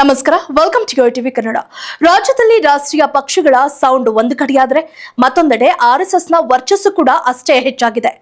ನಮಸ್ಕಾರ. Welcome to TV Kannada ರಾಜ್ಯದಲ್ಲಿ ರಾಷ್ಟ್ರೀಯ ಪಕ್ಷಗಳ ಸೌಂಡ್ ಒಂದು ಕಡೆಯಾದ್ರೆ, ಮತ್ತೊಂದೆಡೆ ಆರ್ ಎಸ್ನ ವರ್ಚಸ್ಸು ಕೂಡ ಅಷ್ಟೇ ಹೆಚ್ಚಾಗಿದೆ.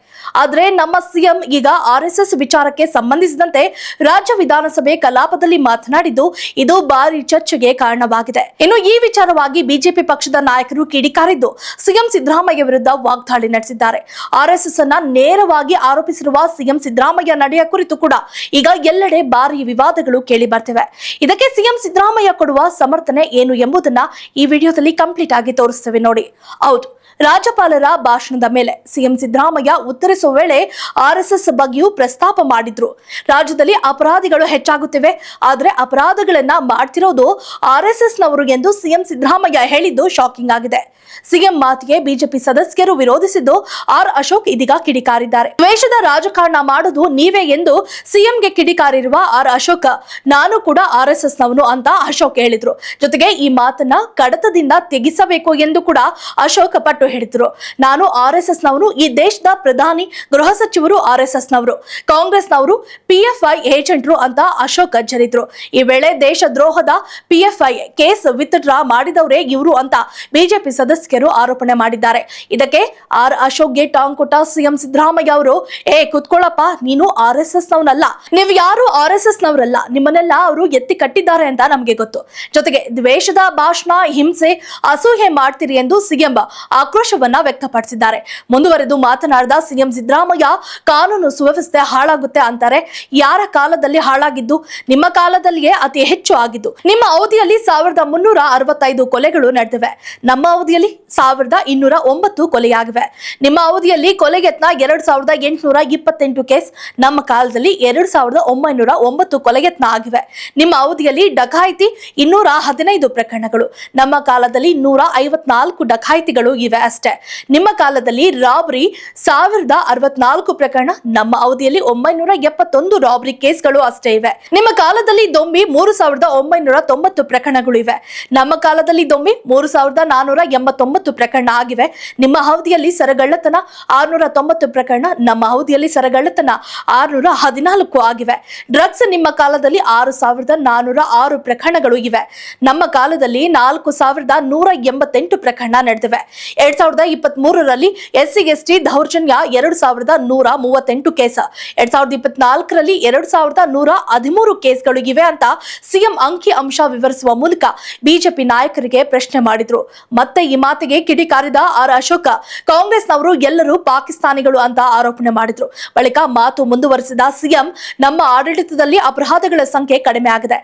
ಆದ್ರೆ ನಮ್ಮ ಸಿಎಂ ಈಗ ಆರ್ ವಿಚಾರಕ್ಕೆ ಸಂಬಂಧಿಸಿದಂತೆ ರಾಜ್ಯ ವಿಧಾನಸಭೆ ಕಲಾಪದಲ್ಲಿ ಮಾತನಾಡಿದ್ದು, ಇದು ಭಾರಿ ಚರ್ಚೆಗೆ ಕಾರಣವಾಗಿದೆ. ಇನ್ನು ಈ ವಿಚಾರವಾಗಿ ಬಿಜೆಪಿ ಪಕ್ಷದ ನಾಯಕರು ಕಿಡಿಕಾರಿದ್ದು ಸಿಎಂ ಸಿದ್ದರಾಮಯ್ಯ ವಿರುದ್ಧ ವಾಗ್ದಾಳಿ ನಡೆಸಿದ್ದಾರೆ. ಆರ್ಎಸ್ಎಸ್ ಅನ್ನ ನೇರವಾಗಿ ಆರೋಪಿಸಿರುವ ಸಿಎಂ ಸಿದ್ದರಾಮಯ್ಯ ನಡೆಯ ಕುರಿತು ಕೂಡ ಈಗ ಎಲ್ಲೆಡೆ ಭಾರಿ ವಿವಾದಗಳು ಕೇಳಿ ಬರ್ತಿವೆ. ಇದಕ್ಕೆ ಸಿಎಂ ಸಿದ್ದರಾಮಯ್ಯ ಕೊಡುವ ಸಮರ್ಥನೆ ಏನು ಎಂಬುದನ್ನ ಈ ವಿಡಿಯೋದಲ್ಲಿ ಕಂಪ್ಲೀಟ್ ಆಗಿ ತೋರಿಸ್ತೇವೆ ನೋಡಿ. ಹೌದು, ರಾಜ್ಯಪಾಲರ ಭಾಷಣದ ಮೇಲೆ ಸಿಎಂ ಸಿದ್ದರಾಮಯ್ಯ ಉತ್ತರಿಸುವ ವೇಳೆ ಆರ್ಎಸ್ಎಸ್ ಬಗ್ಗೆಯೂ ಪ್ರಸ್ತಾಪ ಮಾಡಿದ್ರು. ರಾಜ್ಯದಲ್ಲಿ ಅಪರಾಧಿಗಳು ಹೆಚ್ಚಾಗುತ್ತಿವೆ, ಆದರೆ ಅಪರಾಧಗಳನ್ನ ಮಾಡ್ತಿರೋದು ಆರ್ಎಸ್ಎಸ್ನವರು ಎಂದು ಸಿಎಂ ಸಿದ್ದರಾಮಯ್ಯ ಹೇಳಿದ್ದು ಶಾಕಿಂಗ್ ಆಗಿದೆ. ಸಿಎಂ ಮಾತಿಗೆ ಬಿಜೆಪಿ ಸದಸ್ಯರು ವಿರೋಧಿಸಿದ್ದು ಆರ್ ಅಶೋಕ್ ಇದೀಗ ಕಿಡಿಕಾರಿದ್ದಾರೆ. ದ್ವೇಷದ ರಾಜಕಾರಣ ಮಾಡುವುದು ನೀವೇ ಎಂದು ಸಿಎಂಗೆ ಕಿಡಿಕಾರಿರುವ ಆರ್ ಅಶೋಕ್, ನಾನು ಕೂಡ ಆರ್ ಎಸ್ ಅಂತ ಅಶೋಕ್ ಹೇಳಿದ್ರು. ಜೊತೆಗೆ ಈ ಮಾತನ್ನ ಕಡತದಿಂದ ತೆಗೆಸಬೇಕು ಎಂದು ಕೂಡ ಅಶೋಕ ಪಟ್ಟು ಹೇಳಿದ್ರು. ನಾನು ಆರ್ ಎಸ್ ಎಸ್ ನವನು ಈ ದೇಶದ ಪ್ರಧಾನಿ, ಗೃಹ ಸಚಿವರು ಆರ್ ಎಸ್ ಎಸ್ ನವರು ಕಾಂಗ್ರೆಸ್ನವರು ಪಿಎಫ್ಐ ಏಜೆಂಟ್ರು ಅಂತ ಅಶೋಕ್ ಜರಿದ್ರು ಈ ವೇಳೆ ದೇಶ ದ್ರೋಹದ ಪಿಎಫ್ಐ ಕೇಸ್ ವಿತ್ ಡ್ರಾ ಮಾಡಿದವರೇ ಇವರು ಅಂತ ಬಿಜೆಪಿ ಸದಸ್ಯರು ಆರೋಪಣೆ ಮಾಡಿದ್ದಾರೆ. ಇದಕ್ಕೆ ಆರ್ ಅಶೋಕ್ಗೆ ಟಾಂಗ್ ಕೊಟ್ಟ ಸಿಎಂ ಸಿದ್ದರಾಮಯ್ಯ ಅವರು, ಏ ಕುತ್ಕೊಳ್ಳಪ್ಪ ನೀನು ಆರ್ ಎಸ್ ಎಸ್ ನವನಲ್ಲ ನೀವು ಯಾರು ಆರ್ ಎಸ್ ಎಸ್ ನವರಲ್ಲ ನಿಮ್ಮನ್ನೆಲ್ಲ ಅವರು ಎತ್ತಿ ಕಟ್ಟಿದ್ದಾರೆ ಅಂತ ನಮಗೆ ಗೊತ್ತು. ಜೊತೆಗೆ ದ್ವೇಷದ ಭಾಷಣ ಹಿಂಸೆ ಅಸೂಹೆ ಮಾಡ್ತೀರಿ ಎಂದು ಸಿಎಂ ಆಕ್ರೋಶವನ್ನ ವ್ಯಕ್ತಪಡಿಸಿದ್ದಾರೆ. ಮುಂದುವರೆದು ಮಾತನಾಡಿದ ಸಿಎಂ ಸಿದ್ದರಾಮಯ್ಯ, ಕಾನೂನು ಸುವ್ಯವಸ್ಥೆ ಹಾಳಾಗುತ್ತೆ ಅಂತಾರೆ. ಯಾರ ಕಾಲದಲ್ಲಿ ಹಾಳಾಗಿದ್ದು? ನಿಮ್ಮ ಕಾಲದಲ್ಲಿಯೇ ಅತಿ ಹೆಚ್ಚು ಆಗಿದ್ದು. ನಿಮ್ಮ ಅವಧಿಯಲ್ಲಿ ಸಾವಿರದ ಮುನ್ನೂರ ಅರವತ್ತೈದು ಕೊಲೆಗಳು ನಡೆದಿವೆ. ನಮ್ಮ ಅವಧಿಯಲ್ಲಿ ಸಾವಿರದ ಇನ್ನೂರ ಒಂಬತ್ತು ಕೊಲೆಯಾಗಿವೆ. ನಿಮ್ಮ ಅವಧಿಯಲ್ಲಿ ಕೊಲೆಗೆತ್ನ ಎರಡ್ ಸಾವಿರದ ಎಂಟುನೂರ ಇಪ್ಪತ್ತೆಂಟು ಕೇಸ್. ನಮ್ಮ ಕಾಲದಲ್ಲಿ ಎರಡ್ ಸಾವಿರದ ಒಂಬೈನೂರ ಒಂಬತ್ತು ಕೊಲೆಗೆತ್ನ ಆಗಿವೆ. ನಿಮ್ಮ ಅವಧಿಯಲ್ಲಿ ಡಕಾಯಿತಿ ಇನ್ನೂರ ಹದಿನೈದು ಪ್ರಕರಣಗಳು. ನಮ್ಮ ಕಾಲದಲ್ಲಿ ನೂರ ಐವತ್ನಾಲ್ಕು ಡಕಾಯಿತಿಗಳು ಇವೆ ಅಷ್ಟೇ. ನಿಮ್ಮ ಕಾಲದಲ್ಲಿ ರಾಬರಿ ಸಾವಿರದ ಅರವತ್ನಾಲ್ಕು ಪ್ರಕರಣ, ನಮ್ಮ ಅವಧಿಯಲ್ಲಿ ಒಂಬೈನೂರ ಎಪ್ಪತ್ತೊಂದು ರಾಬರಿ ಕೇಸ್ಗಳು ಅಷ್ಟೇ ಇವೆ. ನಿಮ್ಮ ಕಾಲದಲ್ಲಿ ದೊಂಬಿ ಮೂರು ಸಾವಿರದ ಒಂಬೈನೂರ ತೊಂಬತ್ತು ಪ್ರಕರಣಗಳು ಇವೆ. ನಮ್ಮ ಕಾಲದಲ್ಲಿ ದೊಂಬಿ ಮೂರು ಸಾವಿರದ ನಾನೂರ ಎಂಬತ್ತೊಂಬತ್ತು ಪ್ರಕರಣ ಆಗಿವೆ. ನಿಮ್ಮ ಅವಧಿಯಲ್ಲಿ ಸರಗಳ್ಳತನ ಆರ್ನೂರ ತೊಂಬತ್ತು ಪ್ರಕರಣ, ನಮ್ಮ ಅವಧಿಯಲ್ಲಿ ಸರಗಳ್ಳತನ ಆರ್ನೂರ ಹದಿನಾಲ್ಕು ಆಗಿವೆ. ಡ್ರಗ್ಸ್ ನಿಮ್ಮ ಕಾಲದಲ್ಲಿ ಆರು ಸಾವಿರದ ನಾನೂರ ಆರು ಪ್ರಕರಣಗಳು ಇವೆ. ನಮ್ಮ ಕಾಲದಲ್ಲಿ ನಾಲ್ಕು ಸಾವಿರದ ನೂರ ಎಂಬತ್ತೆಂಟು ಪ್ರಕರಣ ನಡೆದಿವೆ. ಎರಡ್ ಸಾವಿರದ ಇಪ್ಪತ್ತ್ ಮೂರರಲ್ಲಿ ಎಸ್ ಸಿ ಎಸ್ ಟಿ ದೌರ್ಜನ್ಯ ಎರಡು ಸಾವಿರದ ನೂರ ಮೂವತ್ತೆಂಟು ಕೇಸ್. ಎರಡ್ ಸಾವಿರದ ಇಪ್ಪತ್ನಾಲ್ಕರಲ್ಲಿ ಎರಡು ಸಾವಿರದ ನೂರ ಹದಿಮೂರು ಕೇಸ್ಗಳು ಇವೆ ಅಂತ ಸಿಎಂ ಅಂಕಿ ಅಂಶ ವಿವರಿಸುವ ಮೂಲಕ ಬಿಜೆಪಿ ನಾಯಕರಿಗೆ ಪ್ರಶ್ನೆ ಮಾಡಿದ್ರು. ಮತ್ತೆ ಈ ಮಾತಿಗೆ ಕಿಡಿಕಾರಿದ ಆರ್ ಅಶೋಕ, ಕಾಂಗ್ರೆಸ್ನವರು ಎಲ್ಲರೂ ಪಾಕಿಸ್ತಾನಿಗಳು ಅಂತ ಆರೋಪಣೆ ಮಾಡಿದ್ರು. ಬಳಿಕ ಮಾತು ಮುಂದುವರೆಸಿದ ಸಿಎಂ, ನಮ್ಮ ಆಡಳಿತದಲ್ಲಿ ಅಪರಾಧಗಳ ಸಂಖ್ಯೆ ಕಡಿಮೆ ಆಗಿದೆ.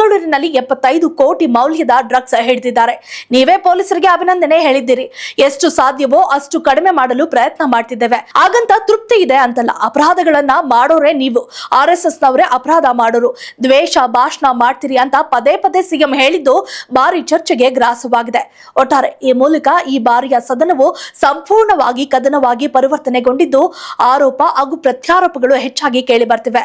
ಮಂಗಳೂರಿನಲ್ಲಿ ಎಪ್ಪತ್ತೈದು ಕೋಟಿ ಮೌಲ್ಯದ ಡ್ರಗ್ಸ್ ಹಿಡಿದಿದ್ದಾರೆ. ನೀವೇ ಪೊಲೀಸರಿಗೆ ಅಭಿನಂದನೆ ಹೇಳಿದ್ದೀರಿ. ಎಷ್ಟು ಸಾಧ್ಯವೋ ಅಷ್ಟು ಕಡಿಮೆ ಮಾಡಲು ಪ್ರಯತ್ನ ಮಾಡ್ತಿದ್ದೇವೆ. ಹಾಗಂತ ತೃಪ್ತಿ ಇದೆ ಅಂತಲ್ಲ. ಅಪರಾಧಗಳನ್ನ ಮಾಡೋರೇ ನೀವು. ಆರ್ ಎಸ್ ನವರೇ ಅಪರಾಧ ಮಾಡೋರು. ದ್ವೇಷ, ಭಾಷಣ ಮಾಡ್ತೀರಿ ಅಂತ ಪದೇ ಪದೇ ಸಿಎಂ ಹೇಳಿದ್ದು ಭಾರಿ ಚರ್ಚೆಗೆ ಗ್ರಾಸವಾಗಿದೆ. ಒಟ್ಟಾರೆ ಈ ಮೂಲಕ ಈ ಬಾರಿಯ ಸದನವು ಸಂಪೂರ್ಣವಾಗಿ ಕದನವಾಗಿ ಪರಿವರ್ತನೆಗೊಂಡಿದ್ದು ಆರೋಪ ಹಾಗೂ ಪ್ರತ್ಯಾರೋಪಗಳು ಹೆಚ್ಚಾಗಿ ಕೇಳಿ ಬರ್ತಿವೆ